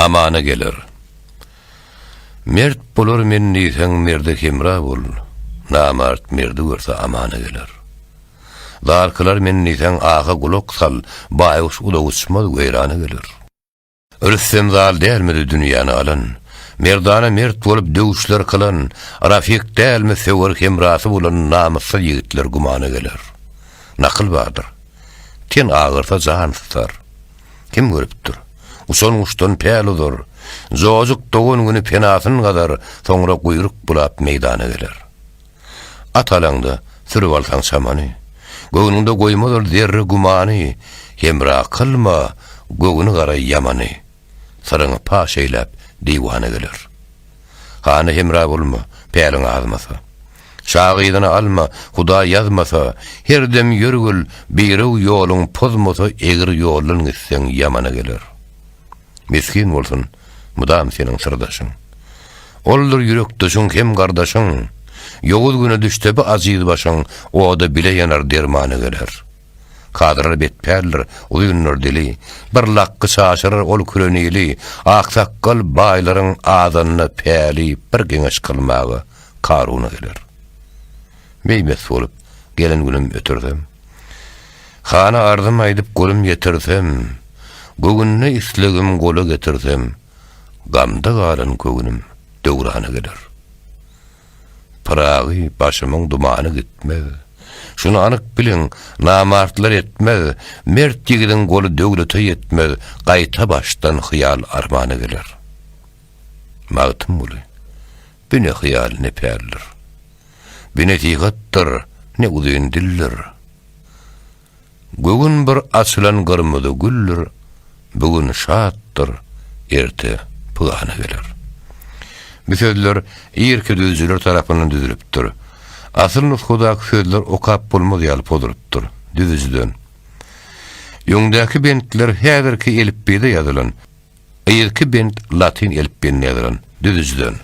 amana gelir. Mert bolur men nisen merde kimra bol. Namart merde görse amana gelir. Darkılar men nisen ağa gulok sal, bayuş ula uçmaz geyrana gelir. Ölsem zal değermedi dünyanı alan. Merdana mert bolup dövüşler kılan, rafik değermi sever kimrası bulan namussa yigitler gumana gelir. Nakıl vardır. Ten ağırta can tutar. Kim görüptür? Uson uçtan peludur. Zozuk doğun günü penasın kadar sonra kuyruk bulap meydana gelir. At alangda sürüp alsan samanı. Göğününde koymadır derri gumanı. Hemra kılma göğünü kara yamanı. Sarını paş eylep divana gelir. Hanı hemra bulma, pelin azmasa. Şagiydana alma, Huda yazmasa, her dem yörgül, biri yolun pozmasa, egir yolun gitsen yamana gelir. Miskin bolsun, mudam senin sırdaşın. Oldur yürek düşün hem kardeşin. Yoğuz güne düşte bir aziz başın, o da bile yanar dermanı gelir. Kadrar betperler, uyunur dili, bir lakkı şaşırır ol kürenili, aksakkal bayların ağzanına peli, bir geňeş kılmağı, karuna gelir. Meýmes bolup gelen günüm ötürdüm. Hana ardım aýdyp golum getirsem, gögünne islegim gola getirsem, gamda galan gögünüm döwrana gelir. Pragy başymyň dumany gitmez. Şunu anyk bilin, namartlar etmez, mert ýigidin goly döwlete yetmez, gaýta baştan hyýal armana gelir. Magtym buly. Bine hyýal ne perlir. Bine tigatdır, ne udyn dillir. Gögün bir açılan gırmıdı güllür, bugün şattır, pıgana gelir. Bu sözler iyirki düzülür tarafından düzülüptür. Asıl nuskudak sözler okap bulmaz yalıp oduruptur, düzücüdön. Yungdaki bentler häzirki elipbide yazılan, iyirki bent latin elipbine yazılan, düzücüdön.